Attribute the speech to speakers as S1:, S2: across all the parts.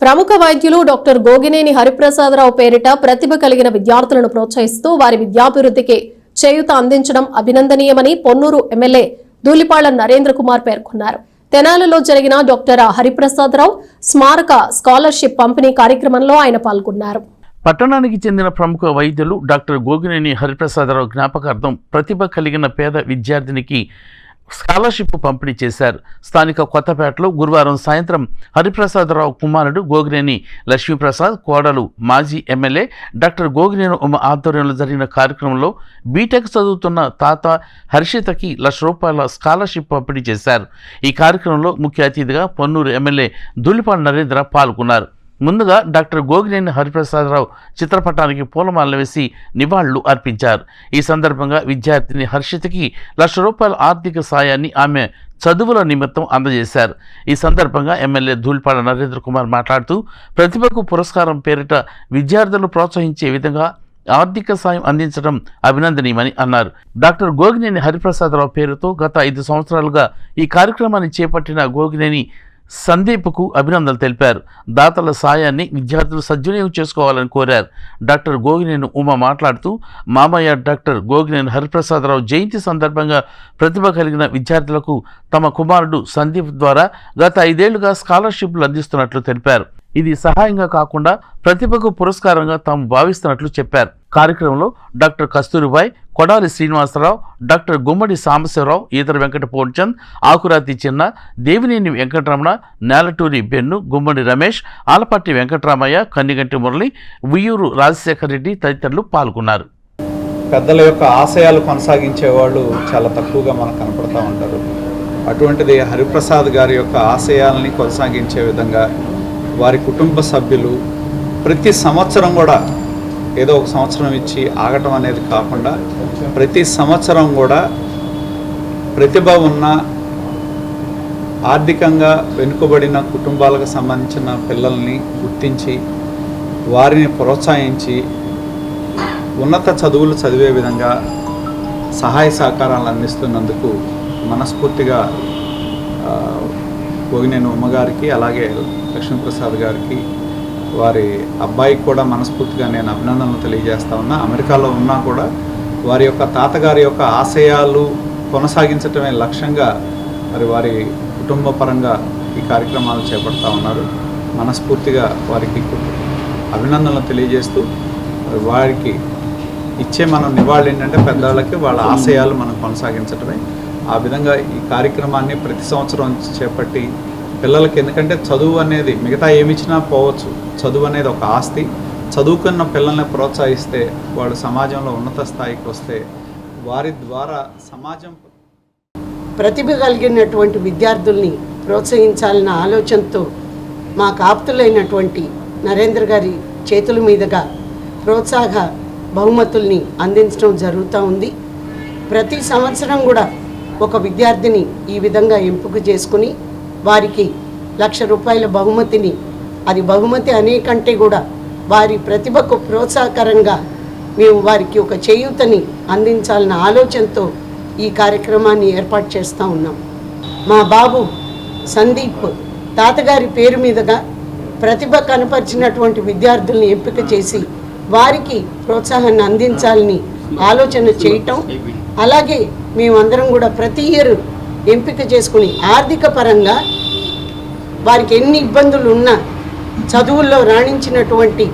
S1: ప్రముఖ వైద్యులు డాక్టర్ గోగినేని హరిప్రసాదరావు పేరిట ప్రతిభ కలిగిన విద్యార్థులను ప్రోత్సహిస్తూ వారి విద్యాభివృద్ధికి చేయూత అందించడం అభినందనీయమని పొన్నూరు ఎమ్మెల్యే ధూళిపాళ్ళ నరేంద్ర కుమార్ పేర్కొన్నారు. తెనాలిలో జరిగిన డాక్టర్ హరిప్రసాదరావు స్మారక స్కాలర్షిప్ పంపిణీ కార్యక్రమంలో ఆయన పాల్గొన్నారు.
S2: పట్టణానికి చెందిన ప్రముఖ వైద్యులు డాక్టర్ గోగినేని హరిప్రసాదరావు జ్ఞాపకార్థం ప్రతిభ కలిగిన పేద విద్యార్థినికి స్కాలర్షిప్ పంపిణీ చేశారు. స్థానిక కొత్తపేటలో గురువారం సాయంత్రం హరిప్రసాదరావు కుమారుడు గోగినేని లక్ష్మీప్రసాద్ కోడలు మాజీ ఎమ్మెల్యే డాక్టర్ గోగినేని ఉమ ఆధ్వర్యంలో జరిగిన కార్యక్రమంలో బీటెక్ చదువుతున్న తాత హర్షితకి లక్ష రూపాయల స్కాలర్షిప్ పంపిణీ చేశారు. ఈ కార్యక్రమంలో ముఖ్య అతిథిగా పొన్నూరు ఎమ్మెల్యే దుల్లిపాడు నరేంద్ర పాల్గొన్నారు. ముందుగా డాక్టర్ గోగినేని హరిప్రసాదరావు చిత్రపటానికి పూలమాలలు వేసి నివాళులు అర్పించారు. ఈ సందర్భంగా విద్యార్థిని హర్షితకి లక్ష రూపాయల ఆర్థిక సాయాన్ని ఆమె చదువుల నిమిత్తం అందజేశారు. ఈ సందర్భంగా ఎమ్మెల్యే ధూల్పాడ నరేంద్ర కుమార్ మాట్లాడుతూ ప్రతిభకు పురస్కారం పేరిట విద్యార్థులు ప్రోత్సహించే విధంగా ఆర్థిక సాయం అందించడం అభినందనీయమని అన్నారు. డాక్టర్ గోగినేని హరిప్రసాదరావు పేరుతో గత ఐదు సంవత్సరాలుగా ఈ కార్యక్రమాన్ని చేపట్టిన గోగినేని సందీప్కు అభినందనలు తెలిపారు. దాతల సాయాన్ని విద్యార్థులు సద్వినియోగం చేసుకోవాలని కోరారు. డాక్టర్ గోగినేని ఉమ మాట్లాడుతూ మామయ్య డాక్టర్ గోగినేని హరిప్రసాదరావు జయంతి సందర్భంగా ప్రతిభ కలిగిన విద్యార్థులకు తమ కుమారుడు సందీప్ ద్వారా గత ఐదేళ్ళుగా స్కాలర్షిప్లు అందిస్తున్నట్లు తెలిపారు. ఇది సహాయంగా కాకుండా ప్రతిభకు పురస్కారంగా తాము భావిస్తున్నట్లు చెప్పారు. కార్యక్రమంలో డాక్టర్ కస్తూరిబాయ్ కొడాలి శ్రీనివాసరావు డాక్టర్ గుమ్మడి సాంబశివరావు ఈతర వెంకట పూర్ణచంద్ ఆకురాతి చిన్న దేవినేని వెంకటరమణ నేలటూరి బెన్ను గుమ్మడి రమేష్ ఆలపాటి వెంకటరామయ్య కన్నిగంటి మురళి ఉయ్యూరు రాజశేఖర రెడ్డి తదితరులు పాల్గొన్నారు.
S3: పెద్దల యొక్క ఆశయాలు కొనసాగించే వాళ్ళు చాలా తక్కువగా మనకు కనపడతా ఉంటారు. అటువంటిది హరిప్రసాద్ గారి యొక్క ఆశయాల్ని కొనసాగించే విధంగా వారి కుటుంబ సభ్యులు ప్రతి సంవత్సరం కూడా ఏదో ఒక సంవత్సరం ఇచ్చి ఆగటం అనేది కాకుండా ప్రతి సంవత్సరం కూడా ప్రతిభ ఉన్న ఆర్థికంగా వెనుకబడిన కుటుంబాలకు సంబంధించిన పిల్లల్ని గుర్తించి వారిని ప్రోత్సహించి ఉన్నత చదువులు చదివే విధంగా సహాయ సహకారాలు అందిస్తున్నందుకు మనస్ఫూర్తిగా ఆ, భోగినేని ఉమ్మగారికి అలాగే లక్ష్మీప్రసాద్ గారికి వారి అబ్బాయికి కూడా మనస్ఫూర్తిగా నేను అభినందనలు తెలియజేస్తా ఉన్నా. అమెరికాలో ఉన్నా కూడా వారి యొక్క తాతగారి యొక్క ఆశయాలు కొనసాగించటమే లక్ష్యంగా మరి వారి కుటుంబ పరంగా ఈ కార్యక్రమాలు చేపడతా ఉన్నారు. మనస్ఫూర్తిగా వారికి అభినందనలు తెలియజేస్తూ వారికి ఇచ్చే మనం నివాళి ఏంటంటే పెద్దవాళ్ళకి వాళ్ళ ఆశయాలు మనం కొనసాగించటమే ఆ విధంగా ఈ కార్యక్రమాన్ని ప్రతి సంవత్సరం చేపట్టి పిల్లలకి ఎందుకంటే చదువు అనేది మిగతా ఏమి ఇచ్చినా పోవచ్చు. చదువు అనేది ఒక ఆస్తి. చదువుకున్న పిల్లల్ని ప్రోత్సహిస్తే వాళ్ళు సమాజంలో ఉన్నత స్థాయికి వస్తే వారి ద్వారా సమాజం
S4: ప్రతిభ కలిగినటువంటి విద్యార్థుల్ని ప్రోత్సహించాలన్న ఆలోచనతో మా కాపుతులైనటువంటి నరేంద్ర గారి చేతుల మీదుగా ప్రోత్సాహ బహుమతుల్ని అందించడం జరుగుతూ ఉంది. ప్రతి సంవత్సరం కూడా ఒక విద్యార్థిని ఈ విధంగా ఎంపిక చేసుకుని వారికి లక్ష రూపాయల బహుమతిని అది బహుమతి అనేకంటే కూడా వారి ప్రతిభకు ప్రోత్సాహకరంగా మేము వారికి ఒక చేయూతని అందించాలన్న ఆలోచనతో ఈ కార్యక్రమాన్ని ఏర్పాటు చేస్తూ ఉన్నాం. మా బాబు సందీప్ తాతగారి పేరు మీదుగా ప్రతిభ కనపరిచినటువంటి విద్యార్థుల్ని ఎంపిక చేసి వారికి ప్రోత్సాహాన్ని అందించాలని ఆలోచన చేయటం. అలాగే మేమందరం కూడా ప్రతి ఇయర్ ఎంపిక చేసుకుని ఆర్థిక పరంగా వారికి ఎన్ని ఇబ్బందులు ఉన్నా చదువుల్లో రాణించినటువంటి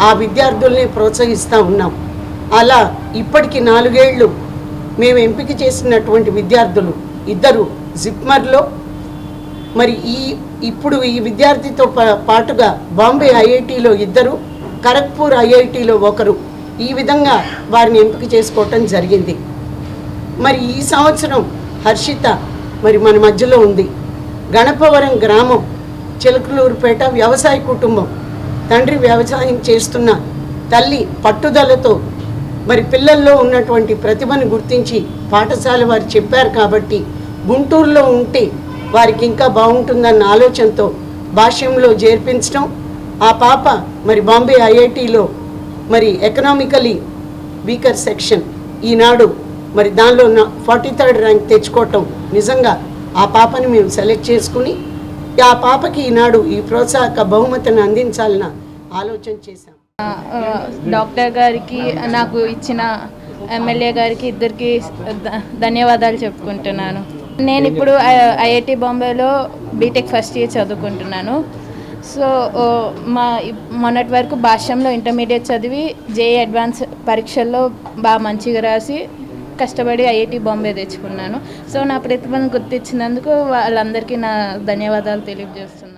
S4: ఆ విద్యార్థుల్ని ప్రోత్సహిస్తూ ఉన్నాం. అలా ఇప్పటికి నాలుగేళ్ళు మేము ఎంపిక చేసినటువంటి విద్యార్థులు ఇద్దరు జిప్మర్లో. మరి ఈ ఇప్పుడు ఈ విద్యార్థితో పా- పాటుగా బాంబే ఐఐటిలో ఇద్దరు ఖరగ్పూర్ ఐఐటిలో ఒకరు. ఈ విధంగా వారిని ఎంపిక చేసుకోవటం జరిగింది. మరి ఈ సంవత్సరం హర్షిత మరి మన మధ్యలో ఉంది. గణపవరం గ్రామం చిలకలూరుపేట వ్యవసాయ కుటుంబం. తండ్రి వ్యవసాయం చేస్తున్న తల్లి పట్టుదలతో మరి పిల్లల్లో ఉన్నటువంటి ప్రతిభను గుర్తించి పాఠశాల వారు చెప్పారు కాబట్టి గుంటూరులో ఉంటే వారికి ఇంకా బాగుంటుందన్న ఆలోచనతో భాష్యంలో చేర్పించడం ఆ పాప మరి బాంబే ఐఐటిలో మరి ఎకనామికలీ వీకర్ సెక్షన్ ఈనాడు మరి దానిలో ఫార్టీ థర్డ్ ర్యాంక్ తెచ్చుకోవటం నిజంగా ఆ పాపని మేము సెలెక్ట్ చేసుకుని ఆ పాపకి ఈనాడు ఈ ప్రోత్సాహక బహుమతిని అందించాలన్న ఆలోచన చేశాం.
S5: డాక్టర్ గారికి నాకు ఇచ్చిన ఎమ్మెల్యే గారికి ఇద్దరికి ధన్యవాదాలు చెప్పుకుంటున్నాను. నేను ఇప్పుడు ఐఐటి బాంబేలో బీటెక్ ఫస్ట్ ఇయర్ చదువుకుంటున్నాను. సో మా మొన్నటి వరకు భాష్యంలో ఇంటర్మీడియట్ చదివి జేఈ అడ్వాన్స్ పరీక్షల్లో బాగా మంచిగా రాసి కష్టపడి ఐఐటి బాంబే తెచ్చుకున్నాను. సో నా ప్రతిభను గుర్తించినందుకు వాళ్ళందరికీ నా ధన్యవాదాలు తెలియజేస్తున్నాను.